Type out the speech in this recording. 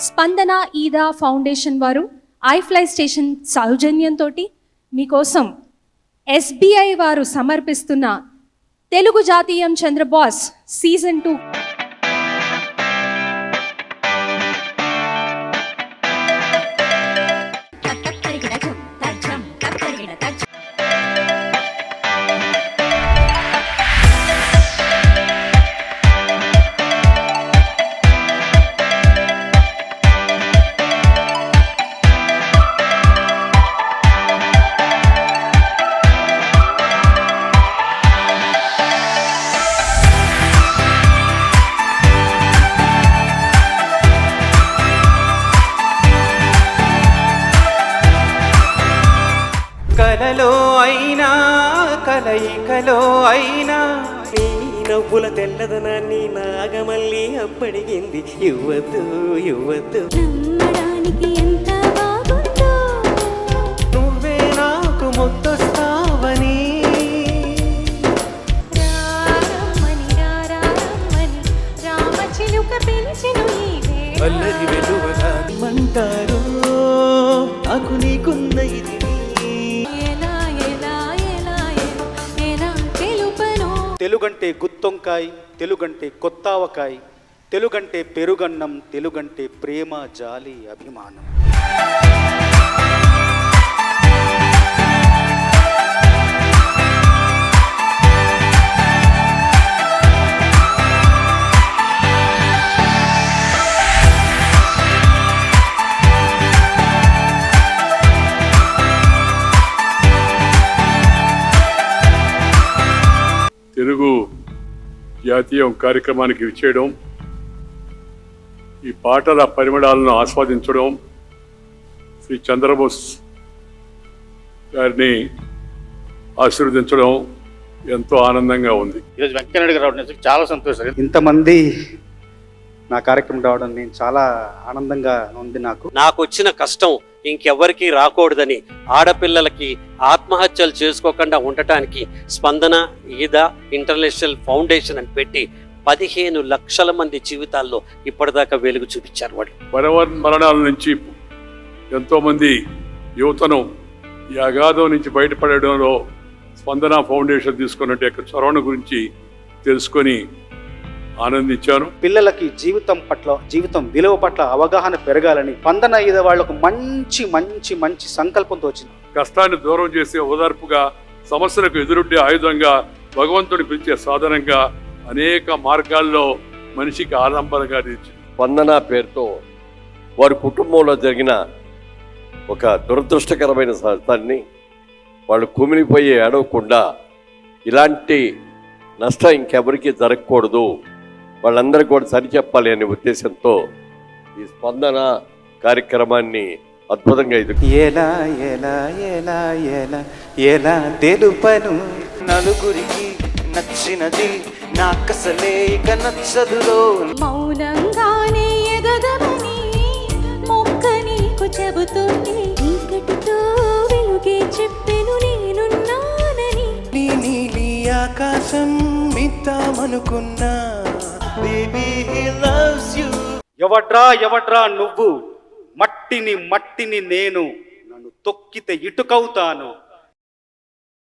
స్పందన ఈదా ఫౌండేషన్ వారు ఐఫ్లై స్టేషన్ సౌజన్యంతో మీకోసం ఎస్బీఐ వారు సమర్పిస్తున్న తెలుగు జాతీయం చంద్రబాస్ సీజన్ టూ కలలో అయినా కలయికలో అయినా. నీ నవ్వుల తెల్లదనాన్ని నాగమల్లి అప్పడిగింది. నువ్వే నాకు ముద్దొస్తావని ఈ వేళ. అల్లరి వెలువగా. మంటారు తెలుగంటే గుత్తొంకాయ్ తెలుగంటే కొత్తావకాయ్ తెలుగంటే పెరుగన్నం తెలుగంటే ప్రేమ జాలి అభిమానం. జాతీయం కార్యక్రమానికి విచ్చేయడం ఈ పాటల పరిమళాలను ఆస్వాదించడం శ్రీ చంద్రబోస్ గారిని ఆశీర్వదించడం ఎంతో ఆనందంగా ఉంది. ఈరోజు వెంకయ్యనాయుడు గారు రావడం చాలా సంతోషం. ఇంతమంది నా కార్యక్రమం రావడం నేను చాలా ఆనందంగా ఉంది నాకు. నాకు వచ్చిన కష్టం ఇంకెవ్వరికీ రాకూడదని ఆడపిల్లలకి ఆత్మహత్యలు చేసుకోకుండా ఉండటానికి స్పందన ఈద ఇంటర్నేషనల్ ఫౌండేషన్ అని పెట్టి పదిహేను లక్షల మంది జీవితాల్లో ఇప్పటిదాకా వెలుగు చూపించారు వాళ్ళు. వరవర్ మరణాల నుంచి ఎంతోమంది యువతను ఈ అగాధం నుంచి బయటపడడంలో స్పందన ఫౌండేషన్ తీసుకున్నట్టు యొక్క చొరవను గురించి తెలుసుకొని ఆనందించాను. పిల్లలకి జీవితం పట్ల జీవితం విలువ పట్ల అవగాహన పెరగాలని పందన ఈద వాళ్ళకు మంచి మంచి మంచి సంకల్పంతో వచ్చింది కష్టాన్ని దూరం చేసే ఓదార్పుగా సమస్యలకు ఎదురొడ్డే ఆయుధంగా భగవంతుని పిలిచే సాధనంగా అనేక మార్గాల్లో మనిషికి ఆలంబనగా నిలిచింది. స్పందన పేరుతో వారి కుటుంబంలో జరిగిన ఒక దురదృష్టకరమైన సంఘటనని వాళ్ళు కుమిలిపోయి ఏడవకుండా ఇలాంటి నష్టం ఇంకెవరికీ జరగకూడదు. వాళ్ళందరికీ కూడా సరి చెప్పాలి అనే ఉద్దేశంతో ఈ స్పందన కార్యక్రమాన్ని అద్భుతంగా ఇది ఎలా ఎలా ఎలా ఎలా ఎలా తెలుపను? నలుగురికి నచ్చినది నాకసలే ఇక నచ్చదులో మౌనంగానే ఎదగమని మొక్క నీకు చెబుతుంది. చీకటితో వెలుగే చెప్పెను నేనున్నానని. నీ నీలి ఆకాశం యూ ఎవడ్రా ఎవడ్రా నువ్వు? మట్టిని మట్టిని నేను నన్ను తొక్కితే ఇటుకవుతాను.